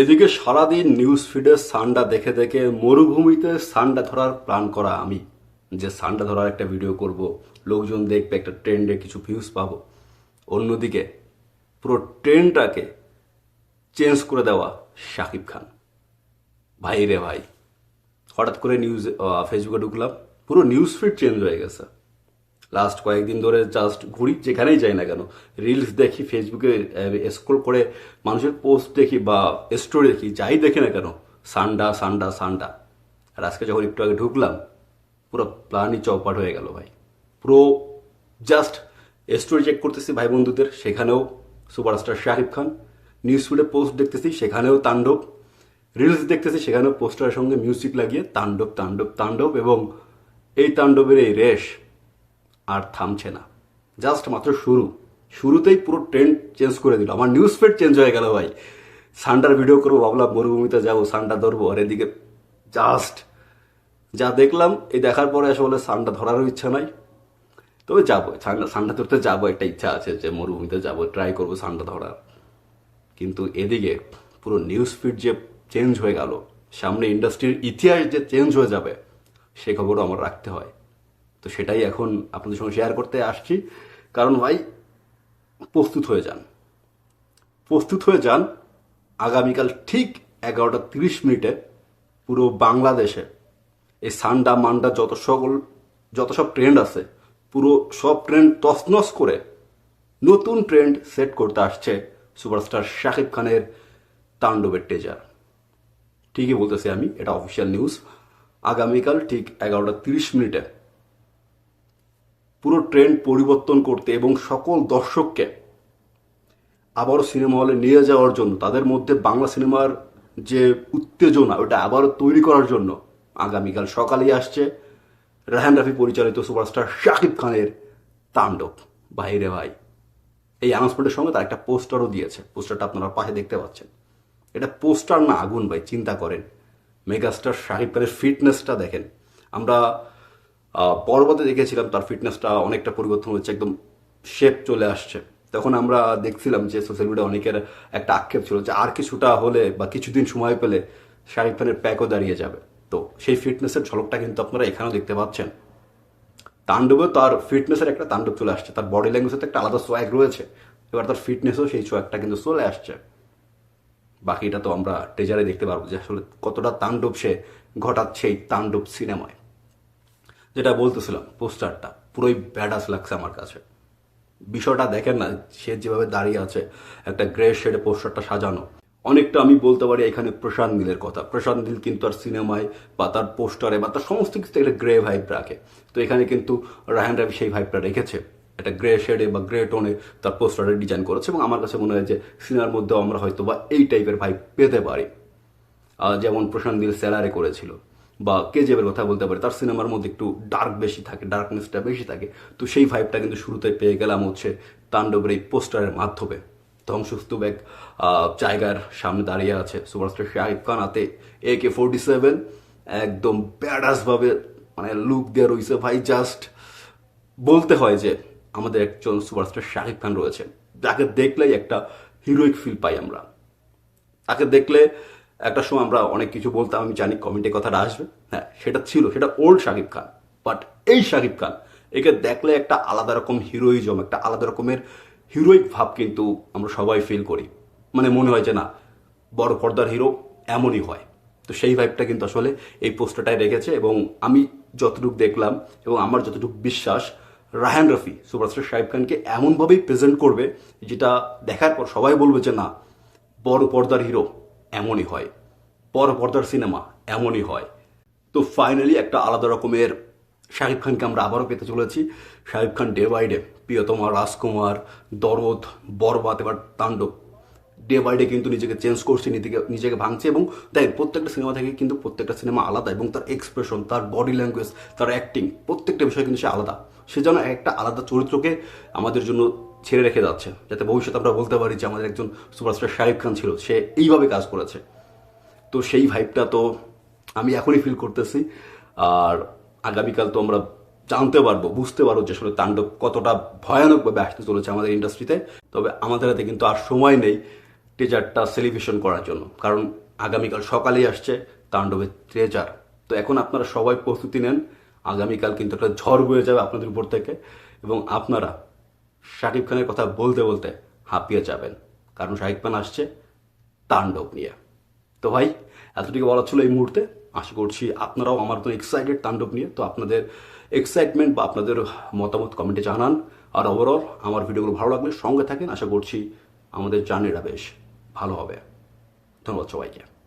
এদিকে সারাদিন নিউজ ফিডে সান্ডা দেখে দেখে মরুভূমিতে সান্ডা ধরার প্ল্যান করা আমি। যে সান্ডা ধরার একটা ভিডিও করব, লোকজন দেখবে, একটা ট্রেন্ডে কিছু ভিউজ পাবো। অন্যদিকে পুরো ট্রেন্ডটাকে চেঞ্জ করে দেওয়া শাকিব খান। ভাই রে ভাই, হঠাৎ করে নিউজ ফেসবুকে ঢুকলাম, পুরো নিউজ ফিড চেঞ্জ হয়ে গেছে। লাস্ট কয়েকদিন ধরে জাস্ট ঘুরি, যেখানেই যাই না কেন। রিলস দেখি ফেসবুকে স্ক্রল করে মানুষের পোস্ট দেখি বা স্টোরি দেখি, যাই দেখি না কেন, সান্ডা সান্ডা সান্ডা। আর আজকে যখন একটু আগে ঢুকলাম, পুরো প্ল্যানই চৌপাট হয়ে গেল ভাই। পুরো জাস্ট স্টোরি চেক করতেছি ভাই বন্ধুদের, সেখানেও সুপারস্টার শাহিব খান। নিউজ ফিডে পোস্ট দেখতেছি, সেখানেও তাণ্ডব। রিলস দেখতেছি, সেখানেও পোস্টারের সঙ্গে মিউজিক লাগিয়ে তাণ্ডব তাণ্ডব তাণ্ডব এবং এই তাণ্ডবের এই রেশ আর থামছে না। জাস্ট মাত্র শুরু। শুরুতেই পুরো ট্রেন্ড চেঞ্জ করে দিল। আমার নিউজ ফিড চেঞ্জ হয়ে গেল ভাই। সান্ডার ভিডিও করব, ভাবলাম মরুভূমিতে যাব, সান্ডা ধরবো। আর এদিকে জাস্ট যা দেখলাম, এই দেখার পরে আসলে সান্ডা ধরারও ইচ্ছা নাই। তবে যাব। সান্ডা সান্ডা ধরতে যাব, একটা ইচ্ছা আছে যে মরুভূমিতে যাব ট্রাই করব সান্ডা ধরার। কিন্তু এদিকে পুরো নিউজ ফিড যে চেঞ্জ হয়ে গেল, সামনে ইন্ডাস্ট্রির ইতিহাস যে চেঞ্জ হয়ে যাবে, সে খবরও আমার রাখতে হয়। তো সেটাই এখন আপনাদের সঙ্গে শেয়ার করতে আসছি। কারণ ভাই, প্রস্তুত হয়ে যান। প্রস্তুত হয়ে যান আগামীকাল ঠিক এগারোটা তিরিশ মিনিটে পুরো বাংলাদেশে। এই সান্ডা, মান্ডা যত সকল, যত সব ট্রেন্ড আছে, পুরো সব ট্রেন্ড তছনছ করে নতুন ট্রেন্ড সেট করতে আসছে সুপারস্টার শাকিব খানের তাণ্ডবের টেজার ঠিকই বলতেছি আমি, এটা অফিসিয়াল নিউজ আগামীকাল ঠিক এগারোটা তিরিশ মিনিটে পুরো ট্রেন্ড পরিবর্তন করতে এবং সকল দর্শককে আবারও সিনেমা হলে নিয়ে যাওয়ার জন্য, তাদের মধ্যে বাংলা সিনেমার যে উত্তেজনা, ওটা আবারও তৈরি করার জন্য আগামীকাল সকালেই আসছে রাহান রাফি পরিচালিত সুপারস্টার শাকিব খানের তাণ্ডব বাইরে ভাই। এই অ্যানাউন্সমেন্টের সঙ্গে তার একটা পোস্টারও দিয়েছে। পোস্টারটা আপনারা পাশে দেখতে পাচ্ছেন। এটা পোস্টার না, আগুন ভাই, চিন্তা করেন। মেগাস্টার শাহিব খানের ফিটনেসটা দেখেন। আমরা পর্বতে দেখেছিলাম তার ফিটনেসটা অনেকটা পরিবর্তন হচ্ছে, একদম শেপ চলে আসছে। তখন আমরা দেখছিলাম যে সোশ্যাল মিডিয়া অনেকের একটা আক্ষেপ ছিল যে আর কিছুটা হলে বা কিছুদিন সময় পেলে শাহিব খানের প্যাকও দাঁড়িয়ে যাবে। তো সেই ফিটনেসের ঝলকটা কিন্তু আপনারা এখানেও দেখতে পাচ্ছেন। তাণ্ডবে তার ফিটনেসের একটা তাণ্ডব চলে আসছে, তার বডি ল্যাঙ্গুয়েজের একটা আলাদা সোয়াগ রয়েছে। এবার তার ফিটনেসও সেই সোয়াগটা কিন্তু চলে আসছে। বাকিটা তো আমরা টেজারে দেখতে পারব যে আসলে কতটা তাণ্ডব সে ঘটাচ্ছে এই তাণ্ডব সিনেমায় যেটা বলতেছিলাম, পোস্টারটা, পুরোই ব্যাডাস লাগছে আমার কাছে। বিষয়টা দেখেন না, সে যেভাবে দাঁড়িয়ে আছে, একটা গ্রে শেডে পোস্টারটা সাজানো। অনেকটা আমি বলতে পারি এখানে প্রশান্ত নীলের কথা। প্রশান্ত নীল কিন্তু আর সিনেমায় বা তার পোস্টারে বা তার সমস্ত কিছু একটা গ্রে ভাইব রাখে। তো এখানে কিন্তু রায়হান রাবি সেই ভাইবটা রেখেছে। একটা গ্রে শেডে বা গ্রে টোনে তার পোস্টারে ডিজাইন করেছে এবং আমার কাছে মনে হয় যে সিনেমার মধ্যেও আমরা হয়তো বা এই টাইপের ভাইব পেতে পারি। যেমন প্রশান্ত নীল স্যালারে করেছিল। বা কেজিএফের কথা বলতে পারি, তার সিনেমার মধ্যে একটু ডার্ক বেশি থাকে ডার্কনেসটা বেশি থাকে। তো সেই ভাইবটা কিন্তু শুরুতে পেয়ে গেলাম হচ্ছে তাণ্ডবের এই পোস্টারের মাধ্যমে। ধ্বংসস্তূপ এক জায়গার সামনে দাঁড়িয়ে আছে সুপারস্টার শাহিব খান হাতে এ কে ফোরটি সেভেন একদম ব্যাডাস ভাবে মানে লুক দিয়ে রয়েছে ভাই জাস্ট বলতে হয় যে আমাদের একজন সুপারস্টার শাহিব খান রয়েছে। যাকে দেখলেই একটা হিরোইক ফিল পাই আমরা। তাকে দেখলে একটা সময় আমরা অনেক কিছু বলতাম, আমি জানি কমেন্টে কথাটা আসবে। হ্যাঁ সেটা ছিল, সেটা ওল্ড শাকিব খান বাট এই শাকিব খান, একে দেখলে একটা আলাদা রকম হিরোইজম একটা আলাদা রকমের হিরোইক ভাব কিন্তু আমরা সবাই ফিল করি। মানে মনে হয় যে না, বড় পর্দার হিরো এমনই হয়। তো সেই ভাইবটা কিন্তু আসলে এই পোস্টারটায় রেখেছে এবং আমি যতটুকু দেখলাম এবং আমার যতটুকু বিশ্বাস রাহান রফি, সুপারস্টার শাহিব খানকে এমনভাবেই প্রেজেন্ট করবে, যেটা দেখার পর সবাই বলবে যে না, বড় পর্দার হিরো এমনই হয়। বড় পর্দার সিনেমা এমনই হয়। তো ফাইনালি একটা আলাদা রকমের শাহিব খানকে আমরা আবারও পেতে চলেছি। Shakib Khan day by day Priyotoma, Rajkumar, Dorod, বরবাদ এবার তাণ্ডব। ডে বাই ডে কিন্তু নিজেকে চেঞ্জ করছে, নিজেকে নিজেকে ভাঙছে এবং তাই প্রত্যেকটা সিনেমা থেকে কিন্তু প্রত্যেকটা সিনেমা আলাদা এবং তার এক্সপ্রেশন তার বডি ল্যাঙ্গুয়েজ তার অ্যাক্টিং প্রত্যেকটা বিষয় কিন্তু সে আলাদা। সে যেন একটা আলাদা চরিত্রকে আমাদের জন্য ছেড়ে রেখে যাচ্ছে। যাতে ভবিষ্যতে আমরা বলতে পারি যে আমাদের একজন সুপারস্টার শাহিব খান ছিল, সে এইভাবে কাজ করেছে। তো সেই ভাইবটা তো আমি এখনই ফিল করতেছি। আর আগামীকাল তো আমরা জানতে পারব, বুঝতে পারব যে আসলে তাণ্ডব কতটা ভয়ানকভাবে আসতে চলেছে আমাদের ইন্ডাস্ট্রিতে তবে আমাদের হাতে কিন্তু আর সময় নেই ট্রেজারটা সেলিব্রেশন করার জন্য। কারণ আগামীকাল সকালেই আসছে তাণ্ডবের ট্রেজার তো এখন আপনারা সবাই প্রস্তুতি নেন। আগামীকাল কিন্তু একটা ঝড় বয়ে যাবে আপনাদের উপর থেকে। এবং আপনারা শাকিব খানের কথা বলতে বলতে হাঁপিয়ে যাবেন। কারণ শাকিব খান আসছে তাণ্ডব নিয়ে। তো ভাই, এতটুকু বলা ছিল এই মুহূর্তে। আশা করছি আপনারাও আমার তো এক্সাইটেড তাণ্ডব নিয়ে। তো আপনাদের এক্সাইটমেন্ট বা আপনাদের মতামত কমেন্টে জানান। আর ওভারঅল আমার ভিডিওগুলো ভালো লাগলে সঙ্গে থাকেন। আশা করছি আমাদের জার্নিটা বেশ ভালো হবে। ধন্যবাদ সবাইকে।